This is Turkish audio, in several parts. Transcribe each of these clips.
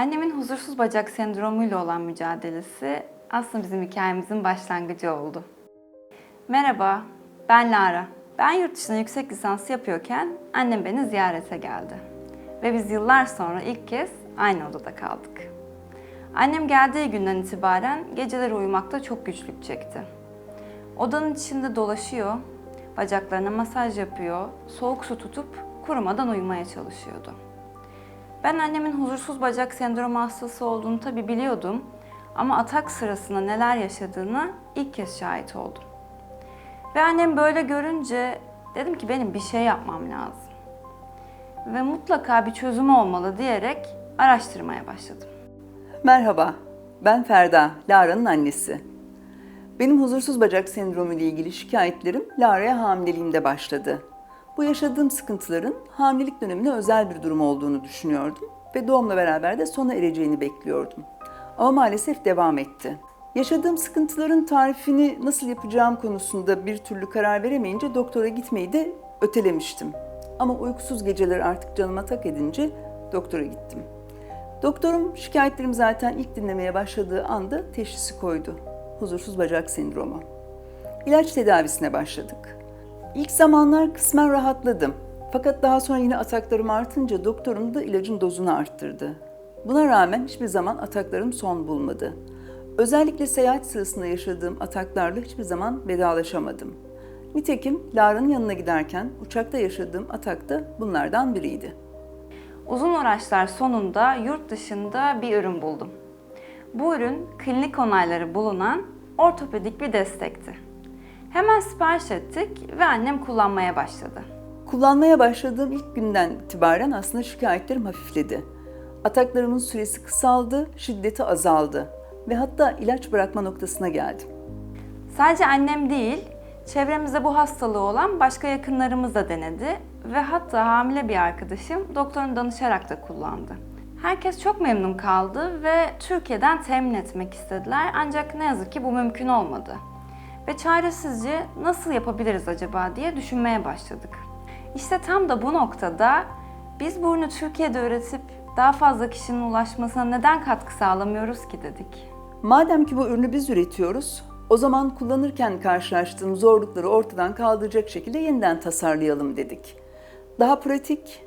Annemin huzursuz bacak sendromuyla olan mücadelesi aslında bizim hikayemizin başlangıcı oldu. Merhaba, ben Lara. Ben yurt dışında yüksek lisans yapıyorken annem beni ziyarete geldi. Ve biz yıllar sonra ilk kez aynı odada kaldık. Annem geldiği günden itibaren geceleri uyumakta çok güçlük çekti. Odanın içinde dolaşıyor, bacaklarına masaj yapıyor, soğuk su tutup kurumadan uyumaya çalışıyordu. Ben annemin huzursuz bacak sendromu hastası olduğunu tabi biliyordum ama atak sırasında neler yaşadığını ilk kez şahit oldum. Ve annem böyle görünce dedim ki benim bir şey yapmam lazım. Ve mutlaka bir çözüm olmalı diyerek araştırmaya başladım. Merhaba, ben Ferda, Lara'nın annesi. Benim huzursuz bacak sendromu ile ilgili şikayetlerim Lara'ya hamileliğimde başladı. Bu yaşadığım sıkıntıların hamilelik dönemine özel bir durum olduğunu düşünüyordum ve doğumla beraber de sona ereceğini bekliyordum. Ama maalesef devam etti. Yaşadığım sıkıntıların tarifini nasıl yapacağım konusunda bir türlü karar veremeyince doktora gitmeyi de ötelemiştim. Ama uykusuz geceler artık canıma tak edince doktora gittim. Doktorum şikayetlerim zaten ilk dinlemeye başladığı anda teşhisi koydu. Huzursuz bacak sendromu. İlaç tedavisine başladık. İlk zamanlar kısmen rahatladım. Fakat daha sonra yine ataklarım artınca doktorum da ilacın dozunu arttırdı. Buna rağmen hiçbir zaman ataklarım son bulmadı. Özellikle seyahat sırasında yaşadığım ataklarla hiçbir zaman vedalaşamadım. Nitekim Lara'nın yanına giderken uçakta yaşadığım atak da bunlardan biriydi. Uzun uğraşlar sonunda yurt dışında bir ürün buldum. Bu ürün klinik onayları bulunan ortopedik bir destekti. Hemen sipariş ettik ve annem kullanmaya başladı. Kullanmaya başladığım ilk günden itibaren aslında şikayetlerim hafifledi. Ataklarımın süresi kısaldı, şiddeti azaldı ve hatta ilaç bırakma noktasına geldim. Sadece annem değil, çevremizde bu hastalığı olan başka yakınlarımız da denedi ve hatta hamile bir arkadaşım doktorun danışarak da kullandı. Herkes çok memnun kaldı ve Türkiye'den temin etmek istediler ancak ne yazık ki bu mümkün olmadı. Ve çaresizce nasıl yapabiliriz acaba diye düşünmeye başladık. İşte tam da bu noktada biz bu ürünü Türkiye'de üretip daha fazla kişinin ulaşmasına neden katkı sağlamıyoruz ki dedik. Madem ki bu ürünü biz üretiyoruz, o zaman kullanırken karşılaştığım zorlukları ortadan kaldıracak şekilde yeniden tasarlayalım dedik. Daha pratik,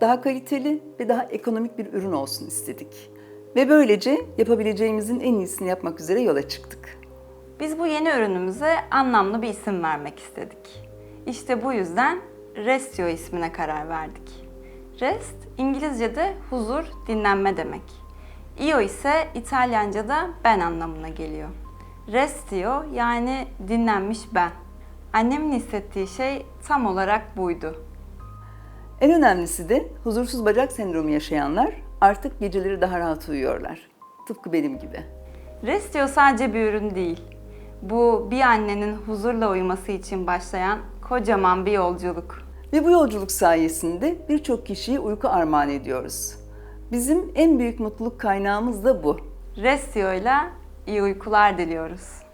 daha kaliteli ve daha ekonomik bir ürün olsun istedik. Ve böylece yapabileceğimizin en iyisini yapmak üzere yola çıktık. Biz bu yeni ürünümüze anlamlı bir isim vermek istedik. İşte bu yüzden Restio ismine karar verdik. Rest, İngilizce'de huzur, dinlenme demek. Io ise İtalyanca'da ben anlamına geliyor. Restio yani dinlenmiş ben. Annemin hissettiği şey tam olarak buydu. En önemlisi de huzursuz bacak sendromu yaşayanlar artık geceleri daha rahat uyuyorlar. Tıpkı benim gibi. Restio sadece bir ürün değil. Bu bir annenin huzurla uyuması için başlayan kocaman bir yolculuk. Ve bu yolculuk sayesinde birçok kişiye uyku armağan ediyoruz. Bizim en büyük mutluluk kaynağımız da bu. Restio ile iyi uykular diliyoruz.